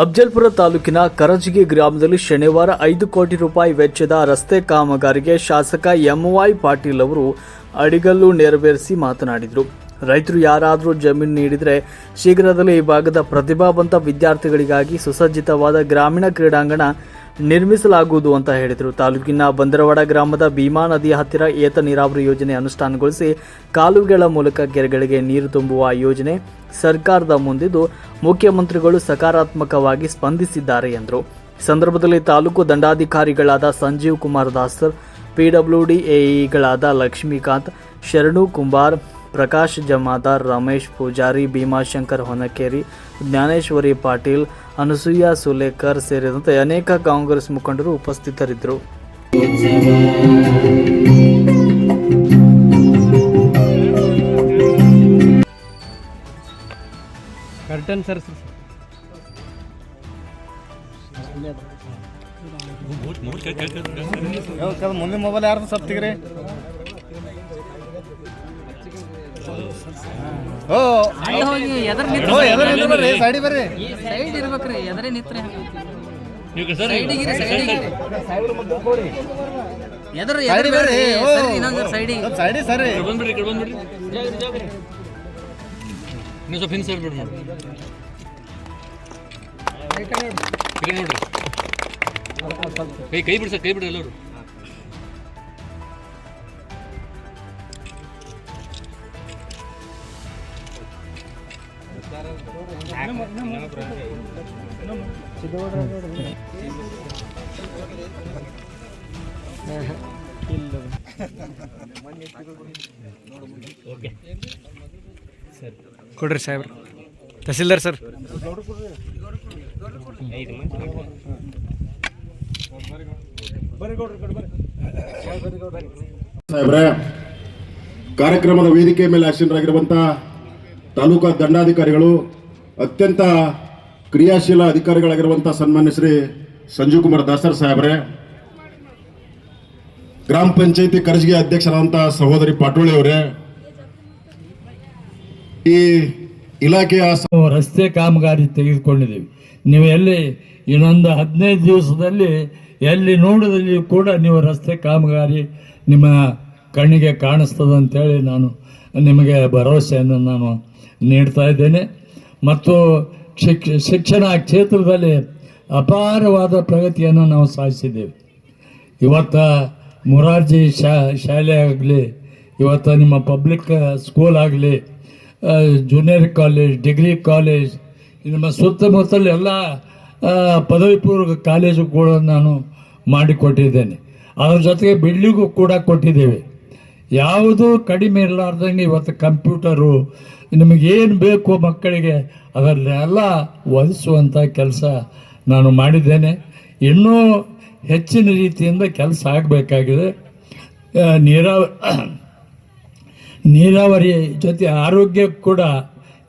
ಅಫ್ಜಲ್ಪುರ ತಾಲೂಕಿನ ಕರಜಿಗೆ ಗ್ರಾಮದಲ್ಲಿ ಶನಿವಾರ ಐದು ಕೋಟಿ ರೂಪಾಯಿ ವೆಚ್ಚದ ರಸ್ತೆ ಕಾಮಗಾರಿಗೆ ಶಾಸಕ ಎಂವೈ ಪಾಟೀಲ್ ಅವರು ಅಡಿಗಲ್ಲು ನೆರವೇರಿಸಿ ಮಾತನಾಡಿದರು. ರೈತರು ಯಾರಾದರೂ ಜಮೀನು ನೀಡಿದರೆ ಶೀಘ್ರದಲ್ಲೇ ಈ ಭಾಗದ ಪ್ರತಿಭಾವಂತ ವಿದ್ಯಾರ್ಥಿಗಳಿಗಾಗಿ ಸುಸಜ್ಜಿತವಾದ ಗ್ರಾಮೀಣ ಕ್ರೀಡಾಂಗಣ ನಿರ್ಮಿಸಲಾಗುವುದು ಅಂತ ಹೇಳಿದರು. ತಾಲೂಕಿನ ಬಂದರವಾಡ ಗ್ರಾಮದ ಭೀಮಾ ನದಿಯ ಹತ್ತಿರ ಏತ ನೀರಾವರಿ ಯೋಜನೆ ಅನುಷ್ಠಾನಗೊಳಿಸಿ ಕಾಲುವೆಗಳ ಮೂಲಕ ಕೆರೆಗಳಿಗೆ ನೀರು ತುಂಬುವ ಯೋಜನೆ ಸರ್ಕಾರದ ಮುಂದಿದ್ದು, ಮುಖ್ಯಮಂತ್ರಿಗಳು ಸಕಾರಾತ್ಮಕವಾಗಿ ಸ್ಪಂದಿಸಿದ್ದಾರೆ ಎಂದರು. ಸಂದರ್ಭದಲ್ಲಿ ತಾಲೂಕು ದಂಡಾಧಿಕಾರಿಗಳಾದ ಸಂಜೀವ್ ಕುಮಾರ್ ದಾಸರ್ ಪಿಡಬ್ಲ್ಯೂಡಿ ಎಇಗಳಾದ ಲಕ್ಷ್ಮೀಕಾಂತ್, ಶರಣು ಕುಂಬಾರ್ ಪ್ರಕಾಶ್ ಜಮಾದಾರ್ ರಮೇಶ್ ಪೂಜಾರಿ ಭೀಮಾಶಂಕರ್ ಹೊನಕೇರಿ ಜ್ಞಾನೇಶ್ವರಿ ಪಾಟೀಲ್ ಅನಸೂಯ ಸುಲೇಕರ್ ಸೇರಿದಂತೆ ಅನೇಕ ಕಾಂಗ್ರೆಸ್ ಮುಖಂಡರು ಉಪಸ್ಥಿತರಿದ್ದರು. ಕರ್ಟನ್ ಸರ್ ಮುಂದಿನ ಮೊಬೈಲ್ ಯಾರ್ದು ಸ್ವಲ್ಪ ಓ ಅಲ್ಲಿ ಹೋಗಿ ಎದ್ರ ನಿಂತ್ರ ಓ ಎದ್ರ ನಿಂತು ಬರ್ರಿ ಸೈಡಿ ಬರ್ರಿ. ಸೈಡ್ ಇರ್ಬೇಕ್ರಿ ಎದರೇ ನೀವು ಸರ್ ಸೈಡಿಗೆ ಸೈಡಿಗೆ ಎದ್ರ ಸೈಡಿ ಬರ್ರಿ. ಓ ಇನ್ನೊಂದು ಸೈಡಿಗೆ. ಸ್ವಲ್ಪ ಸೈಡಿ ಸರಿ. ಬಂದ್ಬಿಡ್ರಿ ಈ ಕಡೆ ಬಂದ್ಬಿಡ್ರಿ. ನೀವು ಸ್ವಲ್ಪ ಹಿಂದೆ ಸರ್ ಬಿಡ್ರಿ ನೋಡಿ. ನೋಡ್ರಿ. ಕೈ ಕೈ ಬಿಡಿ ಸರ್ ಕೈ ಬಿಡ್ರಿ ಎಲ್ಲರೂ. ಕೊಡ್ರಿ ಸಾಹೇಬ್ರ. ತಹಸೀಲ್ದಾರ್ ಸರ್. ಸಾಹೇಬ್ರೆ ಕಾರ್ಯಕ್ರಮದ ವೇದಿಕೆ ಮೇಲೆ ಆಸೀನರಾಗಿರುವಂಥ ತಾಲೂಕಾ ದಂಡಾಧಿಕಾರಿಗಳು ಅತ್ಯಂತ ಕ್ರಿಯಾಶೀಲ ಅಧಿಕಾರಿಗಳಾಗಿರುವಂಥ ಸನ್ಮಾನ್ಯ ಶ್ರೀ ಸಂಜೀವ್ ಕುಮಾರ್ ದಾಸರ್ ಸಾಹೇಬ್ರೆ, ಗ್ರಾಮ ಪಂಚಾಯಿತಿ ಕರ್ಜಿಗೆ ಅಧ್ಯಕ್ಷರಾದಂಥ ಸಹೋದರಿ ಪಾಟೋಳಿ ಅವರೇ, ಈ ಇಲಾಖೆಯ ರಸ್ತೆ ಕಾಮಗಾರಿ ತೆಗೆದುಕೊಂಡಿದ್ದೀವಿ. ನೀವು ಎಲ್ಲಿ ಇನ್ನೊಂದು ಹದಿನೈದು ದಿವಸದಲ್ಲಿ ಎಲ್ಲಿ ನೋಡಿದಲ್ಲಿ ಕೂಡ ನೀವು ರಸ್ತೆ ಕಾಮಗಾರಿ ನಿಮ್ಮ ಕಣ್ಣಿಗೆ ಕಾಣಿಸ್ತದೆ ಅಂತೇಳಿ ನಾನು ನಿಮಗೆ ಭರವಸೆಯನ್ನು ನಾನು ನೀಡ್ತಾ ಇದ್ದೇನೆ. ಮತ್ತು ಶಿಕ್ಷ ಶಿಕ್ಷಣ ಕ್ಷೇತ್ರದಲ್ಲಿ ಅಪಾರವಾದ ಪ್ರಗತಿಯನ್ನು ನಾವು ಸಾಧಿಸಿದ್ದೇವೆ. ಇವತ್ತ ಮೊರಾರ್ಜಿ ಶಾ, ಶಾಲೆ ಆಗಲಿ, ಇವತ್ತು ನಿಮ್ಮ ಪಬ್ಲಿಕ್ ಸ್ಕೂಲ್ ಆಗಲಿ ಜೂನಿಯರ್ ಕಾಲೇಜ್, ಡಿಗ್ರಿ ಕಾಲೇಜ್ ನಿಮ್ಮ ಸುತ್ತಮುತ್ತಲ ಎಲ್ಲ ಪದವಿ ಪೂರ್ವ ಕಾಲೇಜುಗಳು ನಾನು ಮಾಡಿಕೊಟ್ಟಿದ್ದೇನೆ. ಅದರ ಜೊತೆಗೆ ಬಿಲ್ಡಿಂಗು ಕೂಡ ಕೊಟ್ಟಿದ್ದೇವೆ. ಯಾವುದೂ ಕಡಿಮೆ ಇರಲಾರ್ದಂಗೆ ಇವತ್ತು ಕಂಪ್ಯೂಟರು ನಿಮಗೇನು ಬೇಕು ಮಕ್ಕಳಿಗೆ ಅದರಲ್ಲೆಲ್ಲ ಒದಗಿಸುವಂಥ ಕೆಲಸ ನಾನು ಮಾಡಿದ್ದೇನೆ. ಇನ್ನೂ ಹೆಚ್ಚಿನ ರೀತಿಯಿಂದ ಕೆಲಸ ಆಗಬೇಕಾಗಿದೆ. ನೀರಾವ, ನೀರಾವರಿ ಜೊತೆ ಆರೋಗ್ಯ ಕೂಡ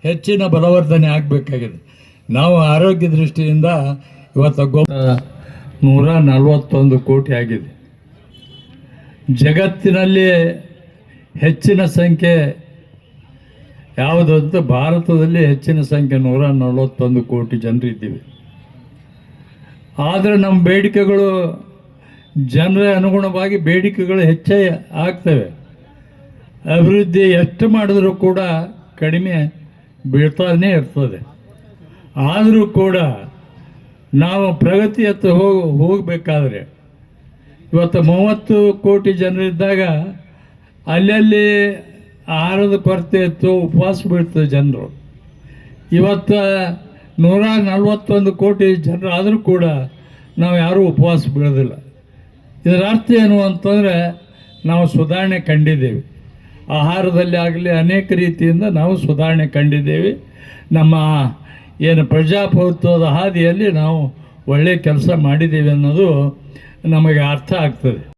ಹೆಚ್ಚಿನ ಬಲವರ್ಧನೆ ಆಗಬೇಕಾಗಿದೆ. ನಾವು ಆರೋಗ್ಯ ದೃಷ್ಟಿಯಿಂದ ಇವತ್ತು ಗೊ ನೂರ ನಲವತ್ತೊಂದು ಕೋಟಿ ಆಗಿದೆ. ಜಗತ್ತಿನಲ್ಲಿ ಹೆಚ್ಚಿನ ಸಂಖ್ಯೆ ಯಾವುದು ಅಂತ ಭಾರತದಲ್ಲಿ ಹೆಚ್ಚಿನ ಸಂಖ್ಯೆ ನೂರ ನಲವತ್ತೊಂದು ಕೋಟಿ ಜನರಿದ್ದೀವಿ ಆದರೆ ನಮ್ಮ ಬೇಡಿಕೆಗಳು ಜನರ ಅನುಗುಣವಾಗಿ ಬೇಡಿಕೆಗಳು ಹೆಚ್ಚೇ ಆಗ್ತವೆ. ಅಭಿವೃದ್ಧಿ ಎಷ್ಟು ಮಾಡಿದರೂ ಕೂಡ ಕಡಿಮೆ ಬೀಳ್ತಾನೇ ಇರ್ತದೆ. ಆದರೂ ಕೂಡ ನಾವು ಪ್ರಗತಿಯತ್ತ ಹೋಗಿ ಹೋಗಬೇಕಾದ್ರೆ ಇವತ್ತು ಮೂವತ್ತು ಕೋಟಿ ಜನರಿದ್ದಾಗ ಅಲ್ಲಲ್ಲಿ ಆಹಾರದ ಕೊರತೆ ಇತ್ತು, ಉಪವಾಸ ಬೀಳ್ತದೆ ಜನರು. ಇವತ್ತು ನೂರ ನಲವತ್ತೊಂದು ಕೋಟಿ ಜನರು ಆದರೂ ಕೂಡ ನಾವು ಯಾರೂ ಉಪವಾಸ ಬೀಳೋದಿಲ್ಲ. ಇದರ ಅರ್ಥ ಏನು ಅಂತಂದರೆ ನಾವು ಸುಧಾರಣೆ ಕಂಡಿದ್ದೇವೆ. ಆಹಾರದಲ್ಲಿ ಆಗಲಿ ಅನೇಕ ರೀತಿಯಿಂದ ನಾವು ಸುಧಾರಣೆ ಕಂಡಿದ್ದೇವೆ. ನಮ್ಮ ಏನು ಪ್ರಜಾಪ್ರಭುತ್ವದ ಹಾದಿಯಲ್ಲಿ ನಾವು ಒಳ್ಳೆಯ ಕೆಲಸ ಮಾಡಿದ್ದೇವೆ ಅನ್ನೋದು ನಮಗೆ ಅರ್ಥ ಆಗ್ತದೆ.